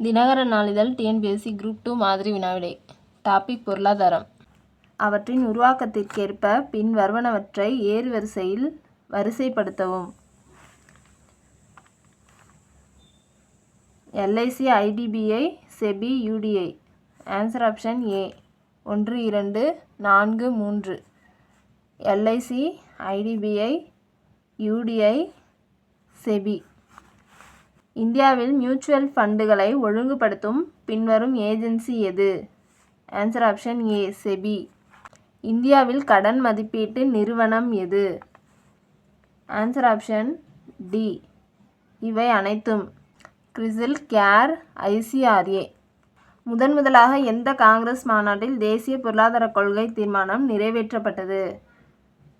தினகரன் நாளிதழ் TNPSC group two மாதிரி வினாவிடை. Topic பொருளாதாரம். அவற்றின் உருவாக்கத்திற்கேற்ப பின் வருவனவற்றை ஏறுவரிசையில் வரிசைப்படுத்தவும். LIC IDBI SEBI UTI. Answer option A. ஒன்று இரண்டு நான்கு மூன்று. LIC IDBI UTI SEBI. இந்தியாவில் மியூச்சுவல் ஃபண்டுகளை ஒழுங்குபடுத்தும் பின்வரும் ஏஜென்சி எது? ஆன்சர் ஆப்ஷன் ஏ செபி இந்தியாவில் கடன் மதிப்பீட்டு நிறுவனம் எது? ஆன்சர் ஆப்ஷன் டி இவை அனைத்தும். கிறிசில் கேர் ஐசிஆர்ஏ முதன் முதலாக எந்த காங்கிரஸ் மாநாட்டில் தேசிய பொருளாதார கொள்கை தீர்மானம் நிறைவேற்றப்பட்டது?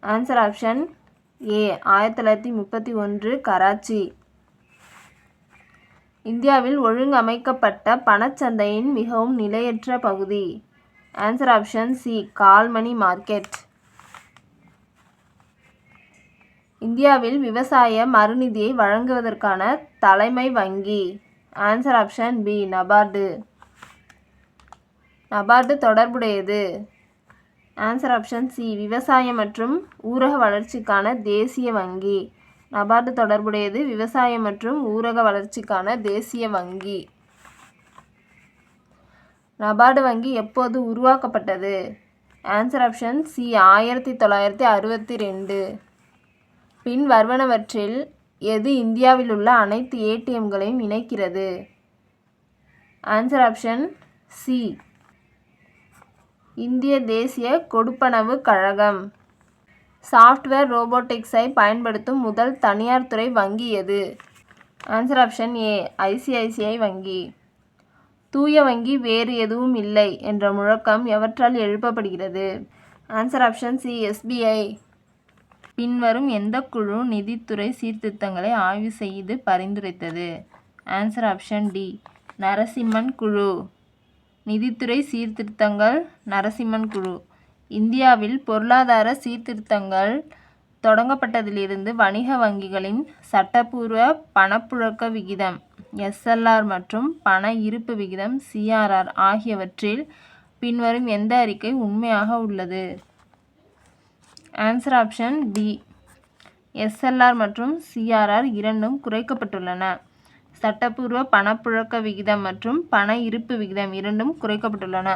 ஆன்சர் ஆப்ஷன் ஏ ஆயிரத்தி தொள்ளாயிரத்தி முப்பத்தி ஒன்று கராச்சி. இந்தியாவில் ஒழுங்கமைக்கப்பட்ட பணச்சந்தையின் மிகவும் நிலையற்ற பகுதி. Answer option C call money market இந்தியாவில் விவசாய மறுநிதியை வழங்குவதற்கான தலைமை வங்கி. Answer option B NABARD NABARD தொடர்புடையது. ஆன்சர் ஆப்ஷன் சி விவசாயம் மற்றும் ஊரக வளர்ச்சிக்கான தேசிய வங்கி. நபார்டு தொடர்புடையது விவசாயம் மற்றும் ஊரக வளர்ச்சிக்கான தேசிய வங்கி. நபார்டு வங்கி எப்போது உருவாக்கப்பட்டது? ஆன்சர் ஆப்ஷன் சி ஆயிரத்தி தொள்ளாயிரத்தி அறுபத்தி ரெண்டு. பின் வருவனவற்றில் எது இந்தியாவில் உள்ள அனைத்து ஏடிஎம்களையும் இணைக்கிறது? ஆன்சர் ஆப்ஷன் சி இந்திய தேசிய கொடுப்பனவு கழகம். சாஃப்ட்வேர் ரோபோட்டிக்ஸை பயன்படுத்தும் முதல் தனியார் துறை வங்கி எது? ஆன்சர் ஆப்ஷன் ஏ ஐசிஐசிஐ வங்கி. தூய வங்கி வேறு எதுவும் இல்லை என்ற முழக்கம் எவற்றால் எழுப்பப்படுகிறது? ஆன்சர் ஆப்ஷன் சி எஸ்பிஐ பின்வரும் எந்த குழு நிதித்துறை சீர்திருத்தங்களை ஆய்வு செய்து பரிந்துரைத்தது? ஆன்சர் ஆப்ஷன் டி நரசிம்மன் குழு. நிதித்துறை சீர்திருத்தங்கள் நரசிம்மன் குழு. இந்தியாவில் பொருளாதார சீர்திருத்தங்கள் தொடங்கப்பட்டதிலிருந்து வணிக வங்கிகளின் சட்டப்பூர்வ பணப்புழக்க விகிதம் எஸ்எல்ஆர் மற்றும் பண இருப்பு விகிதம் சிஆர்ஆர் ஆகியவற்றில் பின்வரும் எந்த அறிக்கை உண்மையாக உள்ளது? ஆன்சர் ஆப்ஷன் டி எஸ்எல்ஆர் மற்றும் சிஆர்ஆர் இரண்டும் குறைக்கப்பட்டுள்ளன. சட்டப்பூர்வ பணப்புழக்க விகிதம் மற்றும் பண இருப்பு விகிதம் இரண்டும் குறைக்கப்பட்டுள்ளன.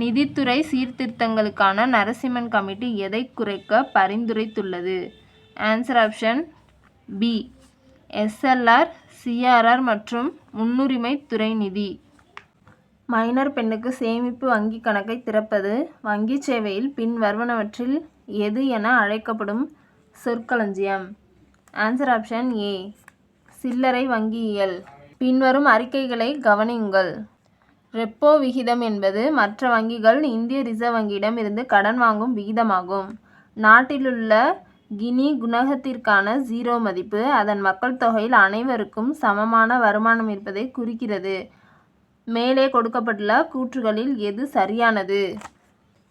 நிதித்துறை சீர்திருத்தங்களுக்கான நரசிம்மன் கமிட்டி எதை குறைக்க பரிந்துரைத்துள்ளது? Answer option B SLR CRR மற்றும் முன்னுரிமை துறை நிதி. மைனர் பெண்ணுக்கு சேமிப்பு வங்கி கணக்கை திறப்பது வங்கி சேவையில் பின்வருவனவற்றில் எது என அழைக்கப்படும் சொற்களஞ்சியம். ஆன்சர் ஆப்ஷன் ஏ சில்லறை வங்கியியல். பின்வரும் அறிக்கைகளை கவனியுங்கள். ரெப்போ விகிதம் என்பது மற்ற வங்கிகள் இந்திய ரிசர்வ் வங்கியிடம் இருந்து கடன் வாங்கும் விகிதமாகும். நாட்டிலுள்ள கினி குணகத்திற்கான ஜீரோ மதிப்பு அதன் மக்கள் தொகையில் அனைவருக்கும் சமமான வருமானம் இருப்பதை குறிக்கிறது. மேலே கொடுக்கப்பட்டுள்ள கூற்றுகளில் எது சரியானது?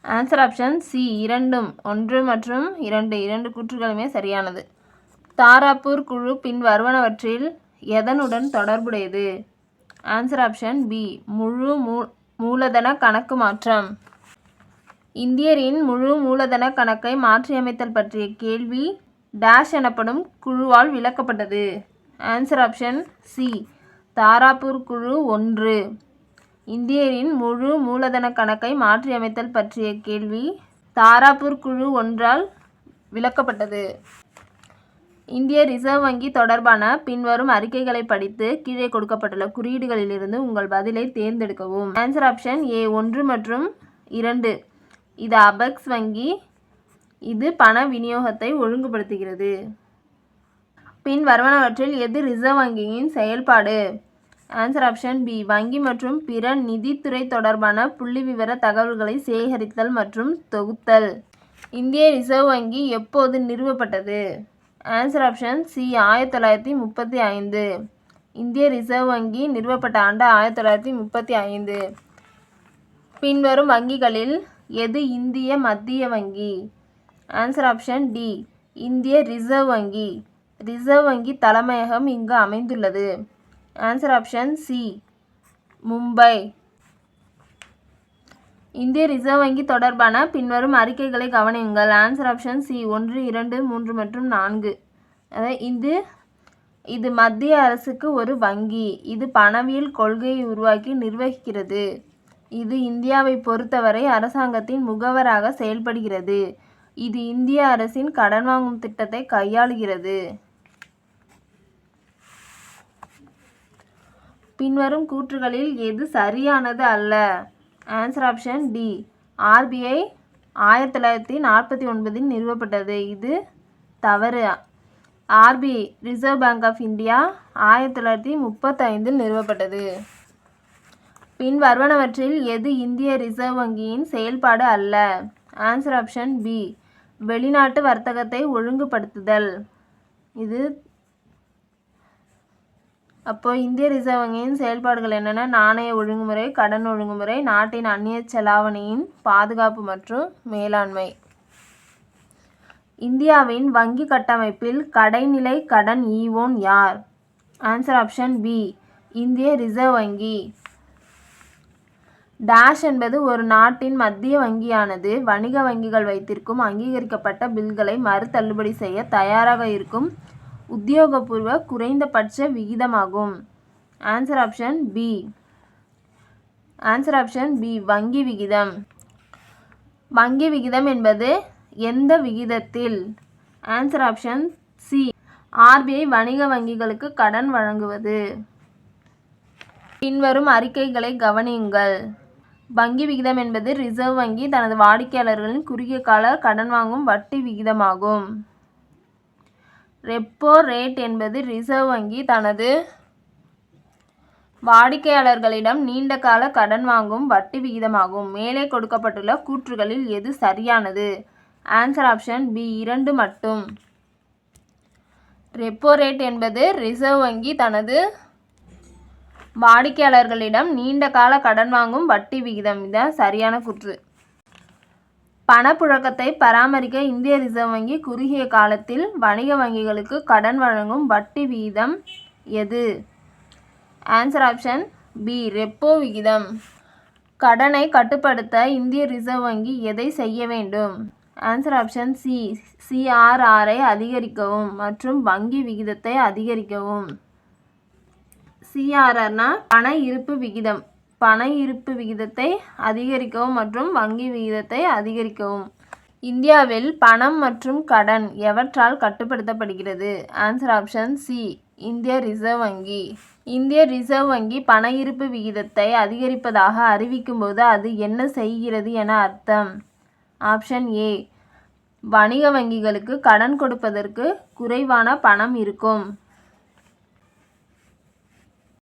ஆன்சர் ஆப்ஷன் சி இரண்டும் ஒன்று மற்றும் இரண்டு இரண்டு கூற்றுகளுமே சரியானது. தாராப்பூர் குழு பின் வருவனவற்றில் எதனுடன் தொடர்புடையது? ஆன்சர் ஆப்ஷன் பி முழு மூ மூலதன கணக்கு மாற்றம். இந்தியரின் முழு மூலதன கணக்கை மாற்றியமைத்தல் பற்றிய கேள்வி டேஷ் எனப்படும் குழுவால் விளக்கப்பட்டது. ஆன்சர் ஆப்ஷன் சி தாராப்பூர் குழு ஒன்று. இந்தியரின் முழு மூலதன கணக்கை மாற்றியமைத்தல் பற்றிய கேள்வி தாராப்பூர் குழு ஒன்றால் விளக்கப்பட்டது. இந்திய ரிசர்வ் வங்கி தொடர்பான பின்வரும் அறிக்கைகளை படித்து கீழே கொடுக்கப்பட்டுள்ள குறியீடுகளிலிருந்து உங்கள் பதிலை தேர்ந்தெடுக்கவும். ஆன்சர் ஆப்ஷன் ஏ ஒன்று மற்றும் இரண்டு. இது அபெக்ஸ் வங்கி. இது பண விநியோகத்தை ஒழுங்குபடுத்துகிறது. பின் வருவனவற்றில் எது ரிசர்வ் வங்கியின் செயல்பாடு? ஆன்சர் ஆப்ஷன் பி வங்கி மற்றும் பிற நிதித்துறை தொடர்பான புள்ளிவிவர தகவல்களை சேகரித்தல் மற்றும் தொகுத்தல். இந்திய ரிசர்வ் வங்கி எப்போது நிறுவப்பட்டது? ஆன்சர் ஆப்ஷன் சி ஆயிரத்தி தொள்ளாயிரத்தி முப்பத்தி ஐந்து. இந்திய ரிசர்வ் வங்கி நிறுவப்பட்ட ஆண்டு ஆயிரத்தி தொள்ளாயிரத்தி முப்பத்தி ஐந்து. பின்வரும் வங்கிகளில் எது இந்திய மத்திய வங்கி? ஆன்சர் ஆப்ஷன் டி இந்திய ரிசர்வ் வங்கி. ரிசர்வ் வங்கி தலைமையகம் இங்கு அமைந்துள்ளது. Answer option C Mumbai. இந்திய ரிசர்வ் வங்கி தொடர்பான பின்வரும் அறிக்கைகளை கவனியுங்கள். ஆன்சர் ஆப்ஷன் சி ஒன்று இரண்டு மூன்று மற்றும் நான்கு. அதாவது இது இது மத்திய அரசுக்கு ஒரு வங்கி. இது பணவியல் கொள்கையை உருவாக்கி நிர்வகிக்கிறது. இது இந்தியாவை பொறுத்தவரை அரசாங்கத்தின் முகவராக செயல்படுகிறது. இது இந்திய அரசின் கடன் வாங்கும் திட்டத்தை கையாளுகிறது. பின்வரும் கூற்றுகளில் எது சரியானது அல்ல? ஆன்சர் ஆப்ஷன் டி ஆர்பிஐ ஆயிரத்தி தொள்ளாயிரத்தி நாற்பத்தி ஒன்பதில் நிறுவப்பட்டது. இது தவறு. RBI reserve bank of India ஆயிரத்தி தொள்ளாயிரத்தி முப்பத்தைந்தில் நிறுவப்பட்டது. பின் வருவனவற்றில் எது இந்திய ரிசர்வ் வங்கியின் செயல்பாடு அல்ல? ஆன்சர் ஆப்ஷன் பி வெளிநாட்டு வர்த்தகத்தை ஒழுங்குபடுத்துதல். இது அப்போ இந்திய ரிசர்வ் வங்கியின் செயல்பாடுகள் என்னென்ன நாணய ஒழுங்குமுறை கடன் ஒழுங்குமுறை நாட்டின் அந்நிய செலாவணியின் பாதுகாப்பு மற்றும் மேலாண்மை. இந்தியாவின் வங்கி கட்டமைப்பில் கடைநிலை கடன் ஈவோன் யார்? ஆன்சர் ஆப்ஷன் பி இந்திய ரிசர்வ் வங்கி. டேஷ் என்பது ஒரு நாட்டின் மத்திய வங்கியானது. வணிக வங்கிகள் வைத்திருக்கும் அங்கீகரிக்கப்பட்ட பில்களை மறு தள்ளுபடி செய்ய தயாராக இருக்கும் உத்தியோகபூர்வ குறைந்தபட்ச விகிதமாகும். Answer option B answer option B வங்கி விகிதம். வங்கி விகிதம் என்பது எந்த விகிதத்தில்? ஆன்சர் ஆப்ஷன் சி ஆர்பிஐ வணிக வங்கிகளுக்கு கடன் வழங்குவது. பின்வரும் அறிக்கைகளை கவனியுங்கள். வங்கி விகிதம் என்பது ரிசர்வ் வங்கி தனது வாடிக்கையாளர்களின் குறுகிய கால கடன் வாங்கும் வட்டி விகிதமாகும். ரெப்போ ரேட் என்பது ரிசர்வ் வங்கி தனது வாடிக்கையாளர்களிடம் நீண்ட கால கடன் வாங்கும் வட்டி விகிதமாகும். மேலே கொடுக்கப்பட்டுள்ள கூற்றுகளில் எது சரியானது? ஆன்சர் ஆப்ஷன் பி இரண்டு மட்டும். ரெப்போ ரேட் என்பது ரிசர்வ் வங்கி தனது வாடிக்கையாளர்களிடம் நீண்ட கால கடன் வாங்கும் வட்டி விகிதம். இதான் சரியான கூற்று. பணப்புழக்கத்தை பராமரிக்க இந்திய ரிசர்வ் வங்கி குறுகிய காலத்தில் வணிக வங்கிகளுக்கு கடன் வழங்கும் வட்டி விகிதம் எது? ஆன்சர் ஆப்ஷன் பி ரெப்போ விகிதம். கடனை கட்டுப்படுத்த இந்திய ரிசர்வ் வங்கி எதை செய்ய வேண்டும்? ஆன்சர் ஆப்ஷன் சி சிஆர்ஆரை அதிகரிக்கவும் மற்றும் வங்கி விகிதத்தை அதிகரிக்கவும். சிஆர்ஆர்னா பண இருப்பு விகிதம். பண இருப்பு விகிதத்தை அதிகரிக்கவும் மற்றும் வங்கி விகிதத்தை அதிகரிக்கவும். இந்தியாவில் பணம் மற்றும் கடன் எவற்றால் கட்டுப்படுத்தப்படுகிறது? ஆன்சர் ஆப்ஷன் சி இந்திய ரிசர்வ் வங்கி. இந்திய ரிசர்வ் வங்கி பண இருப்பு விகிதத்தை அதிகரிப்பதாக அறிவிக்கும்போது அது என்ன செய்கிறது என அர்த்தம்? ஆப்ஷன் ஏ வணிக வங்கிகளுக்கு கடன் கொடுப்பதற்கு குறைவான பணம் இருக்கும்.